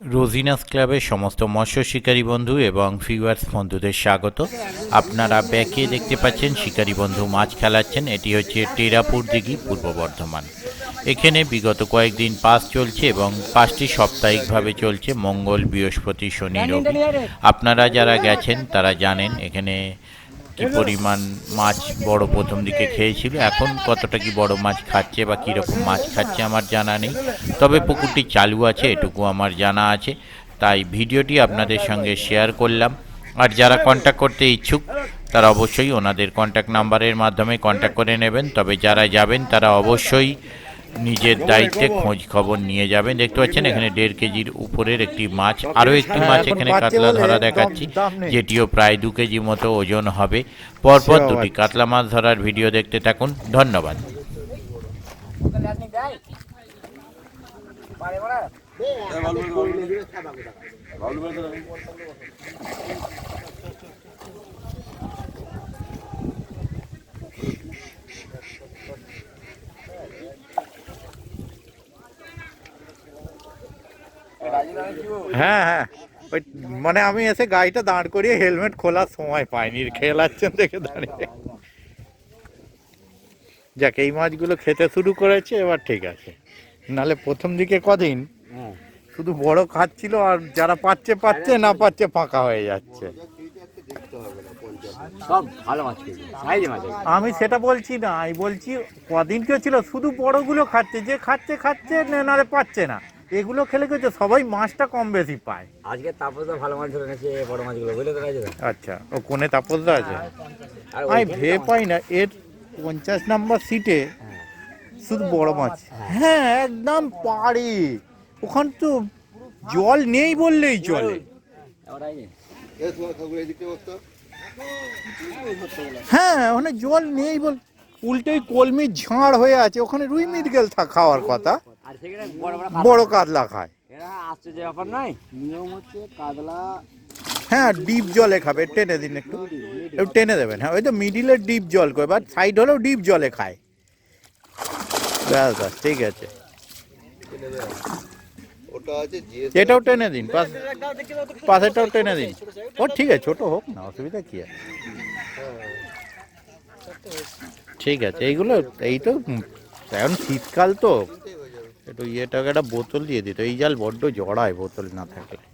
রোজিনাস ক্লাবের সমস্ত মৎস্য শিকারী বন্ধু এবং ফিওয়ার্স বন্ধুদের স্বাগত। আপনারা ব্যাকে দেখতে পাচ্ছেন শিকারী বন্ধু মাছ খেলাচ্ছেন। এটি হচ্ছে টেরাপুর দিঘি, পূর্ব বর্ধমান। এখানে বিগত কয়েকদিন পাস চলছে এবং পাঁচটি সাপ্তাহিকভাবে চলছে মঙ্গল বৃহস্পতি শনি রবি। আপনারা যারা গেছেন, তারা জানেন এখানে কি পরিমাণ মাছ বড় প্রথম দিকে খেয়েছিল, এখন কতটা কি বড় মাছ খাচ্ছে বা কীরকম মাছ খাচ্ছে আমার জানা নেই। তবে পুকুরটি চালু আছে, এটুকু আমার জানা আছে, তাই ভিডিওটি আপনাদের সঙ্গে শেয়ার করলাম। আর যারা কন্ট্যাক্ট করতে ইচ্ছুক, তারা অবশ্যই ওনাদের কন্ট্যাক্ট নাম্বারের মাধ্যমে কন্ট্যাক্ট করে নেবেন। তবে যারা যাবেন, তারা অবশ্যই নিজের দায়িত্বে খোঁজ খবর নিয়ে যাবেন। দেখতে পাচ্ছেন এখানে দেড় কেজির উপরের একটি মাছ আরও একটি মাছ এখানে কাতলা ধরা দেখাচ্ছি যেটিও প্রায় দু কেজি মতো ওজন হবে। পরপর দুটি কাতলা মাছ ধরার ভিডিও দেখতে থাকুন। ধন্যবাদ। হ্যাঁ হ্যাঁ। ওই মানে আমি এসে গাড়িটা দাঁড় করিয়ে হেলমেট খোলার সময় পাইনি। খেলাচ্ছেন দেখে দাঁড়িয়ে। যাক এই মাছগুলো খেতে শুরু করেছে এবার ঠিক আছে। নালে প্রথম দিকে কদিন শুধু বড় খাচ্ছিল আর যারা পাচ্ছে পাচ্ছে না পাচ্ছে ফাঁকা হয়ে যাচ্ছে। আমি সেটা বলছি না আমি বলছি কদিন কেউ ছিল শুধু বড়গুলো খাচ্ছে যে খাচ্ছে খাচ্ছে না- নালে পাচ্ছে না। এগুলো খেলে কিন্তু সবাই মাছটা কম বেশি পায়। আজকে তারপর তো ভালো মাছ ধরে এনেছে বড় মাছগুলো বুঝলে তো রাজু? আচ্ছা ও কোনে তাপসদা আছে? আর আমি ভেবে পাই না এর পঞ্চাশ নাম্বার সিটে শুধু বড় মাছ। হ্যাঁ একদম পাড়ে। ওখান তো জল নেই বললেই চলে। হ্যাঁ ওখানে জল নেই বল উল্টেই কলমি ঝাড় হয়ে আছে ওখানে রুই মৃগেল থা খাওয়ার কথা। বড় বড় বড় কাতলা খায়। আশ্চর্য ব্যাপার নয়। নিয়ম হচ্ছে কাতলা হ্যাঁ ডিপ জলে খাবে টেনে দিন একটু। একটু টেনে দেবেন। হ্যাঁ ওই তো মিডিলের ডিপ জল করে বাট সাইড হলেও ডিপ জলে খায়। ব্যাস ব্যাস ঠিক আছে। এটাও টেনে দিন পাশ পাশেরটাও টেনে দিন। ও ঠিক আছে ছোট হোক না অসুবিধা কি আছে? ঠিক আছে এইগুলো এই তো এখন শীতকাল তো। একটু ইয়েটাকে একটা বোতল দিয়ে দিত। এই জাল বড্ড জড়ায় বোতল না থাকলে।